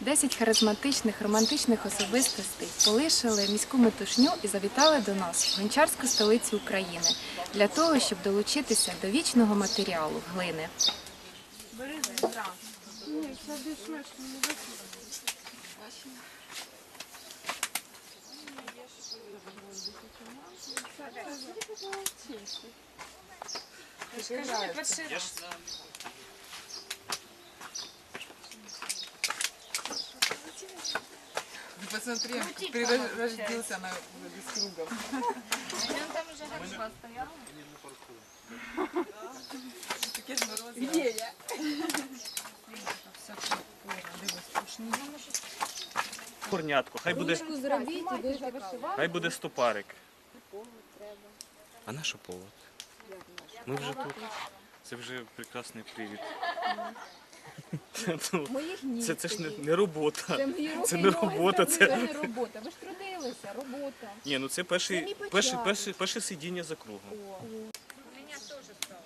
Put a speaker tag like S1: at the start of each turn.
S1: Десять харизматичних романтичних особистостей полишили міську метушню і завітали до нас в гончарську столицю України для того, щоб долучитися до вічного матеріалу глини.
S2: Ні, це більш-менш не
S3: Посмотри, переродился она без кругов. Таке ж морозиво. Є я.
S4: Корнятко, хай буде, хай буде стопарик. А на що повод? Ми вже тут. Це вже прекрасний привід. Це це ж не, не робота.
S2: Це
S4: не робота,
S2: це- не робота. Ви ж трудилися, робота.
S4: Ні, ну це перший,
S2: Самі
S4: перший, перше сидіння за кругом.
S2: У мене теж стало.